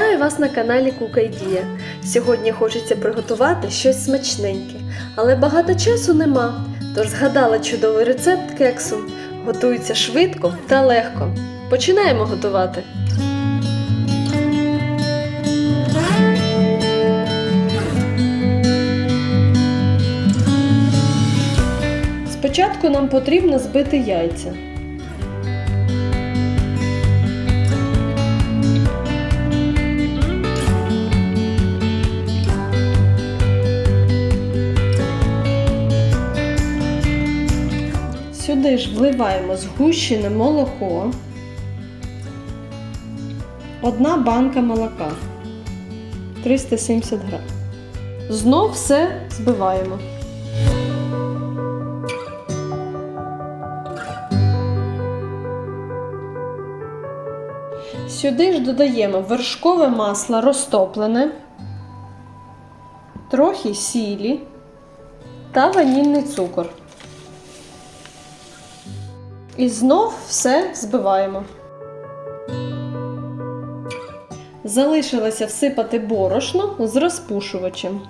вас на каналі Кука Дія. Сьогодні хочеться приготувати щось смачненьке, але багато часу нема. Тож згадала чудовий рецепт кексу. Готується швидко та легко. Починаємо готувати. Спочатку нам потрібно збити яйця. Сюди ж вливаємо згущене молоко, одна банка молока 370 грам. Знов все збиваємо. Сюди ж додаємо вершкове масло розтоплене, трохи сілі та ванільний цукор. І знов все збиваємо. Залишилося всипати борошно з розпушувачем.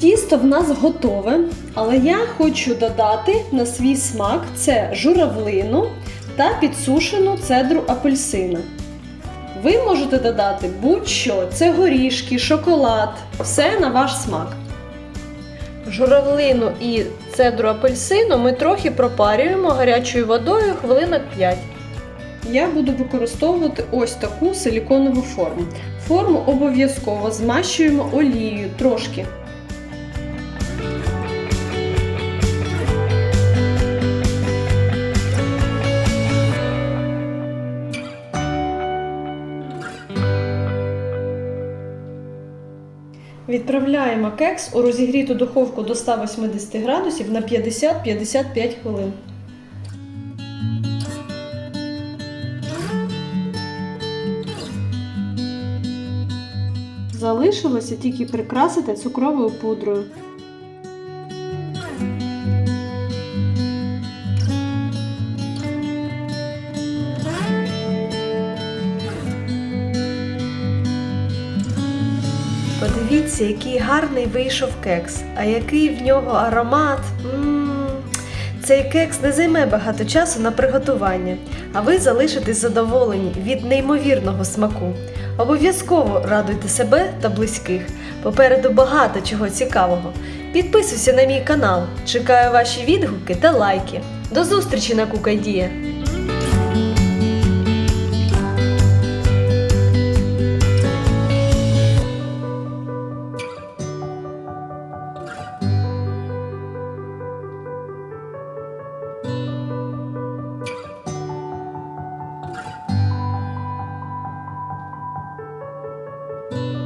Тісто в нас готове, але я хочу додати на свій смак це журавлину та підсушену цедру апельсина. Ви можете додати будь-що, це горішки, шоколад, все на ваш смак. Журавлину і цедру апельсину ми трохи пропарюємо гарячою водою хвилинок 5. Я буду використовувати ось таку силіконову форму. Форму обов'язково змащуємо олією трошки. Відправляємо кекс у розігріту духовку до 180 градусів на 50-55 хвилин. Залишилося тільки прикрасити цукровою пудрою. Подивіться, який гарний вийшов кекс, а який в нього аромат. М-м-м. Цей кекс не займе багато часу на приготування, а ви залишитесь задоволені від неймовірного смаку. Обов'язково радуйте себе та близьких. Попереду багато чого цікавого. Підписуйся на мій канал. Чекаю ваші відгуки та лайки. До зустрічі на Кукайдія! Bye.